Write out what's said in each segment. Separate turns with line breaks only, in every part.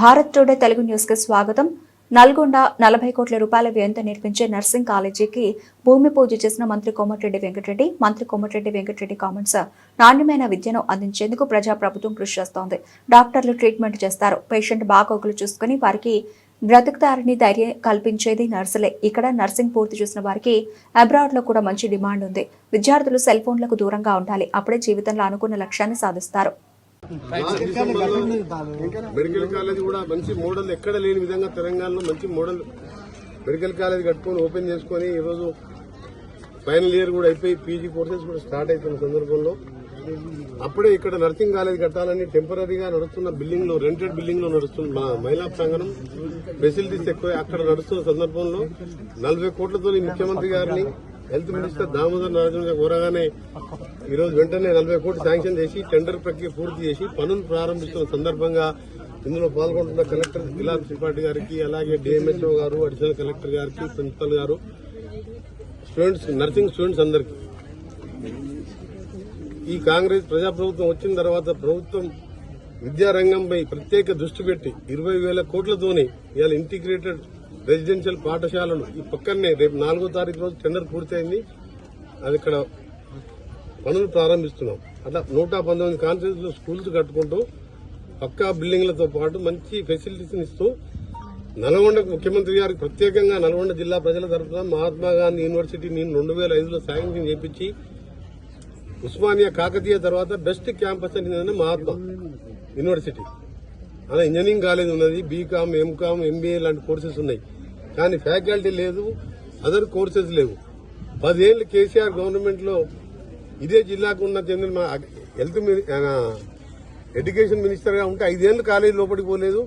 Bharat today Telugu న్యూస్కి స్వాగతం. నల్గొండ నలభై కోట్ల రూపాయల వ్యయంతో నిర్మించే నర్సింగ్ కాలేజీకి భూమి పూజ చేసిన మంత్రి కోమటిరెడ్డి వెంకటరెడ్డి మంత్రి కోమటిరెడ్డి వెంకటరెడ్డి కామెంట్స్. నాణ్యమైన విద్యను అందించేందుకు ప్రజాప్రభుత్వం కృషి చేస్తోంది. డాక్టర్లు ట్రీట్మెంట్ చేస్తారు. పేషెంట్ బాగోగులు చూసుకుని వారికి బ్రతుకుతారని ధైర్యం కల్పించేది నర్సులే. ఇక్కడ నర్సింగ్ పూర్తి చేసిన వారికి అబ్రాడ్లో కూడా మంచి డిమాండ్ ఉంది. విద్యార్థులు సెల్ ఫోన్లకు దూరంగా ఉండాలి. అప్పుడే జీవితంలో అనుకున్న లక్ష్యాన్ని సాధిస్తారు.
మెడికల్ కాలేజ్ కూడా మంచి మోడల్ ఎక్కడ లేని విధంగా తెలంగాణలో మంచి మోడల్ మెడికల్ కాలేజ్ కట్టుకొని ఓపెన్ చేసుకొని ఈరోజు ఫైనల్ ఇయర్ కూడా అయిపోయి పీజీ కోర్సెస్ కూడా స్టార్ట్ అవుతున్న సందర్భంలో అప్పుడే ఇక్కడ నర్సింగ్ కాలేజ్ కట్టాలని టెంపరీగా నడుస్తున్న బిల్డింగ్లో రెంటెడ్ బిల్డింగ్లో నడుస్తున్న మన మహిళా ప్రాంగణం ఫెసిలిటీస్ ఎక్కువ అక్కడ నడుస్తున్న సందర్భంలో నలభై కోట్లతో ముఖ్యమంత్రి గారిని హెల్త్ మినిస్టర్ దామోదర్ నారాయణ కోరగానే ఈ రోజు వెంటనే నలభై కోట్లు శాంక్షన్ చేసి టెండర్ ప్రక్రియ పూర్తి చేసి పనులు ప్రారంభిస్తున్న సందర్భంగా ఇందులో పాల్గొంటున్న కలెక్టర్ జిల్లా త్రిపాఠి గారికి అలాగే డిఎంహెచ్ఓ గారు అడిషనల్ కలెక్టర్ గారికి ప్రిన్సిపల్ గారు స్టూడెంట్స్ నర్సింగ్ స్టూడెంట్స్ అందరికి. ఈ కాంగ్రెస్ ప్రజాప్రభుత్వం వచ్చిన తర్వాత ప్రభుత్వం విద్యారంగంపై ప్రత్యేక దృష్టి పెట్టి ఇరవై వేల కోట్లతోని ఇవాళ ఇంటిగ్రేటెడ్ రెసిడెన్షియల్ పాఠశాలలు ఈ పక్కనే రేపు నాలుగో తారీఖు రోజు టెండర్ పూర్తయింది. అది ఇక్కడ పనులు ప్రారంభిస్తున్నాం. అట్లా నూట పంతొమ్మిది కాన్స్టిట్యూన్స్ స్కూల్స్ కట్టుకుంటూ పక్కా బిల్డింగ్లతో పాటు మంచి ఫెసిలిటీస్ని ఇస్తూ నల్గొండకు ముఖ్యమంత్రి గారికి ప్రత్యేకంగా నల్గొండ జిల్లా ప్రజల తరఫున మహాత్మా గాంధీ యూనివర్సిటీ నేను రెండు వేల ఐదులో శాంక్షన్ చేపించి ఉస్మానియా కాకతీయ తర్వాత బెస్ట్ క్యాంపస్ అనేది మహాత్మా యూనివర్సిటీ. అలా ఇంజనీరింగ్ కాలేజ్ ఉన్నది బీకామ్ ఎంకామ్ ఎంబీఏ లాంటి కోర్సెస్ ఉన్నాయి. కానీ ఫ్యాకల్టీ లేదు అదర్ కోర్సెస్ లేవు. పదేళ్ళు కేసీఆర్ గవర్నమెంట్లో ఇదే జిల్లాకు ఉన్న చెందిన మా హెల్త్ ఎడ్యుకేషన్ మినిస్టర్గా ఉంటే ఐదేళ్ళు కాలేజ్ లోపలికి పోలేదు.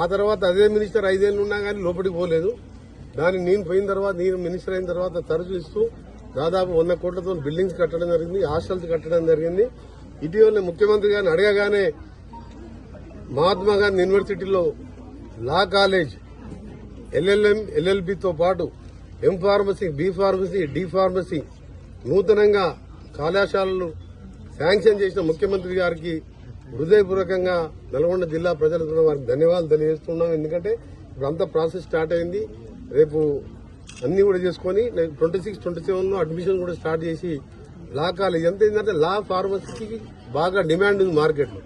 ఆ తర్వాత అదే మినిస్టర్ ఐదేళ్ళు ఉన్నా కానీ లోపలికి పోలేదు. దాన్ని నేను పోయిన తర్వాత నేను మినిస్టర్ అయిన తర్వాత తరచు ఇస్తూ దాదాపు వంద కోట్లతో బిల్డింగ్స్ కట్టడం జరిగింది హాస్టల్స్ కట్టడం జరిగింది. ఇటీవల ముఖ్యమంత్రి గారిని అడగగానే మహాత్మా గాంధీ యూనివర్సిటీలో లా కాలేజ్ ఎల్ఎల్ఎం ఎల్ఎల్బితో పాటు M pharmacy B pharmacy D pharmacy నూతనంగా కళాశాలలు శాంక్షన్ చేసిన ముఖ్యమంత్రి గారికి హృదయపూర్వకంగా నల్గొండ జిల్లా ప్రజల వారికి ధన్యవాదాలు తెలియజేస్తున్నాం. ఎందుకంటే ఇప్పుడు అంతా ప్రాసెస్ స్టార్ట్ అయింది. రేపు అన్ని కూడా చేసుకొని ట్వంటీ సిక్స్ ట్వంటీ సెవెన్లో అడ్మిషన్ కూడా స్టార్ట్ చేసి లా కాలేజ్ ఎంత ఏంటంటే లా ఫార్మసీకి బాగా డిమాండ్ ఉంది మార్కెట్లో.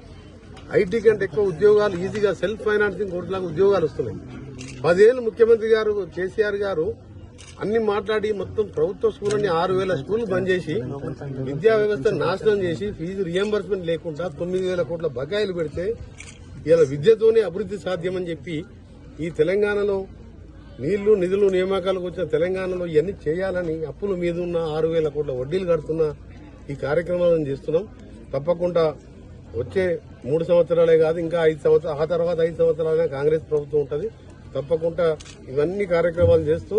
ఐటీ కంటే ఎక్కువ ఉద్యోగాలు ఈజీగా సెల్ఫ్ ఫైనాన్సింగ్ కోర్టులాగా ఉద్యోగాలు వస్తున్నాయి. పదేళ్ళు ముఖ్యమంత్రి గారు కేసీఆర్ గారు అన్ని మాట్లాడి మొత్తం ప్రభుత్వ స్కూళ్ళని ఆరు వేల స్కూళ్ళు బంద్ చేసి విద్యా వ్యవస్థ నాశనం చేసి ఫీజు రియంబర్స్మెంట్ లేకుండా తొమ్మిది వేల కోట్ల బకాయిలు పెడితే ఇలా విద్యతోనే అభివృద్ధి సాధ్యమని చెప్పి ఈ తెలంగాణలో నీళ్ళు నిధులు నియామకాలకు వచ్చిన తెలంగాణలో ఇవన్నీ చేయాలని అప్పుల మీద ఉన్న ఆరు వేల కోట్ల వడ్డీలు కడుతున్న ఈ కార్యక్రమాలను చేస్తున్నాం. తప్పకుండా వచ్చే మూడు సంవత్సరాలే కాదు ఇంకా ఐదు సంవత్సరాలు ఆ తర్వాత ఐదు సంవత్సరాలే కాంగ్రెస్ ప్రభుత్వం ఉంటుంది. తప్పకుండా ఇవన్నీ కార్యక్రమాలు చేస్తూ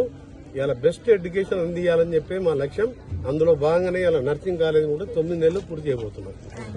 ఇలా బెస్ట్ ఎడ్యుకేషన్ అందియాలని చెప్పి మా లక్ష్యం. అందులో భాగంగానే ఇలా నర్సింగ్ కాలేజీ కూడా తొమ్మిది నెలలు పూర్తి చేయబోతున్నాం.